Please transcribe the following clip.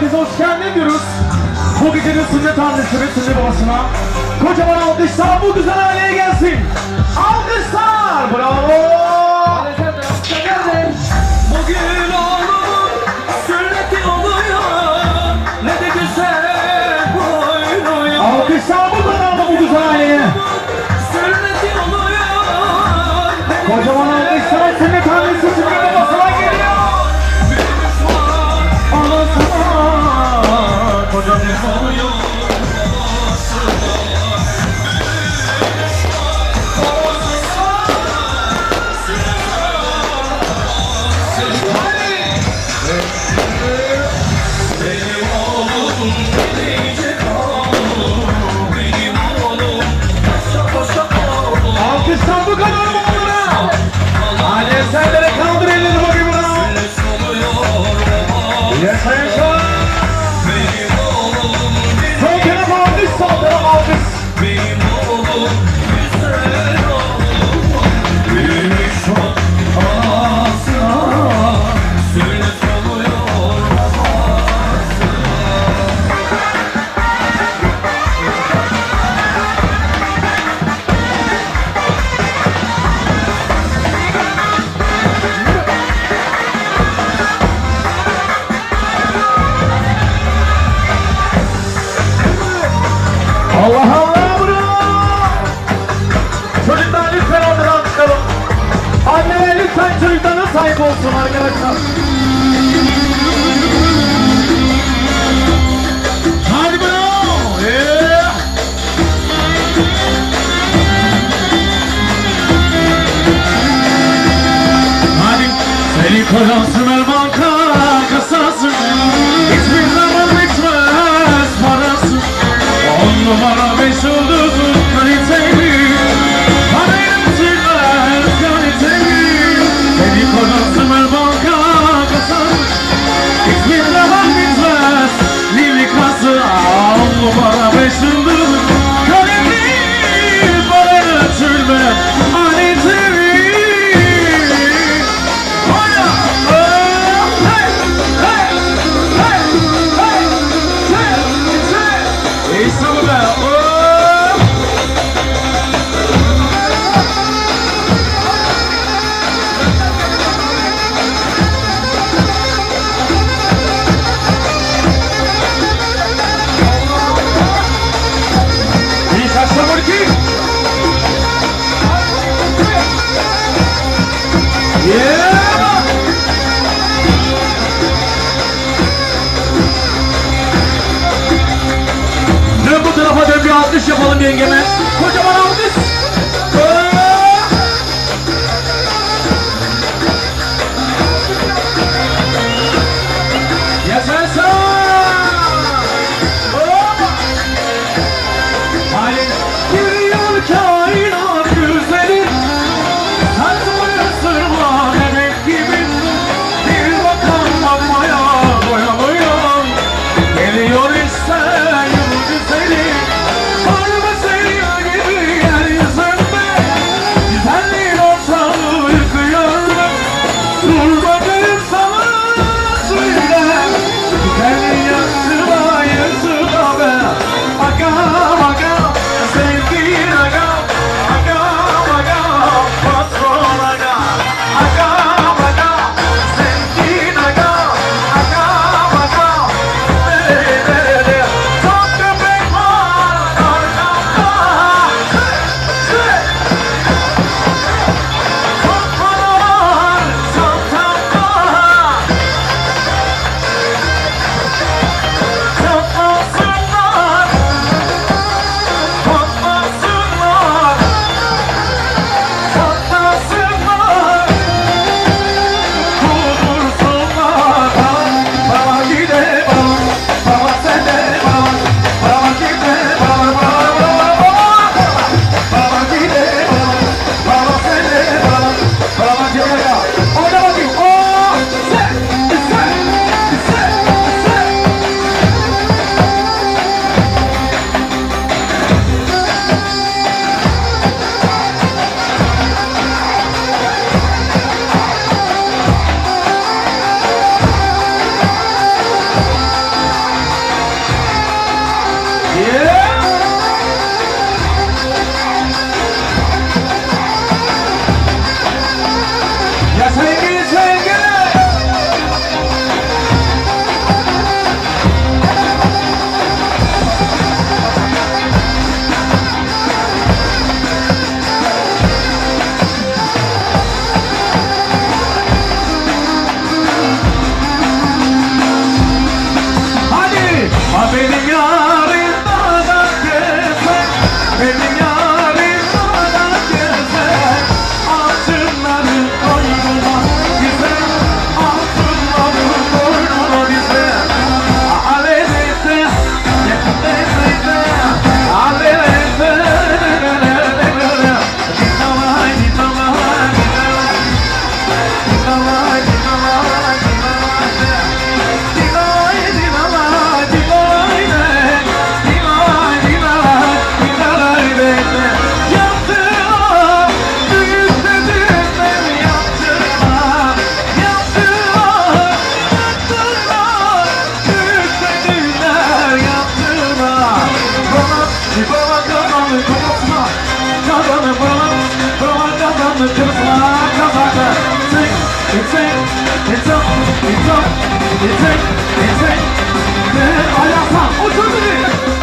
herkese hoş geldin diyoruz. Bu gecenin sünnet annesine, sünnet babasına. Kocaman alkışlar bu güzel aileye gelsin. Alkışlar! Bravo! Bugün o 快开门 Allah Allah bro. Çocuklar lütfen onlara çıkalım. Annelere lütfen çocuklarına sahip olsun arkadaşlar. bu tarafa dön bir alkış yapalım yengeme. Kocaman alkış. Yeah! adamı kafasına Kazanı buralar buralar kazanı kafasına kazanı Tek tek tek tek tek tek tek tek Ve ayağa uçurdu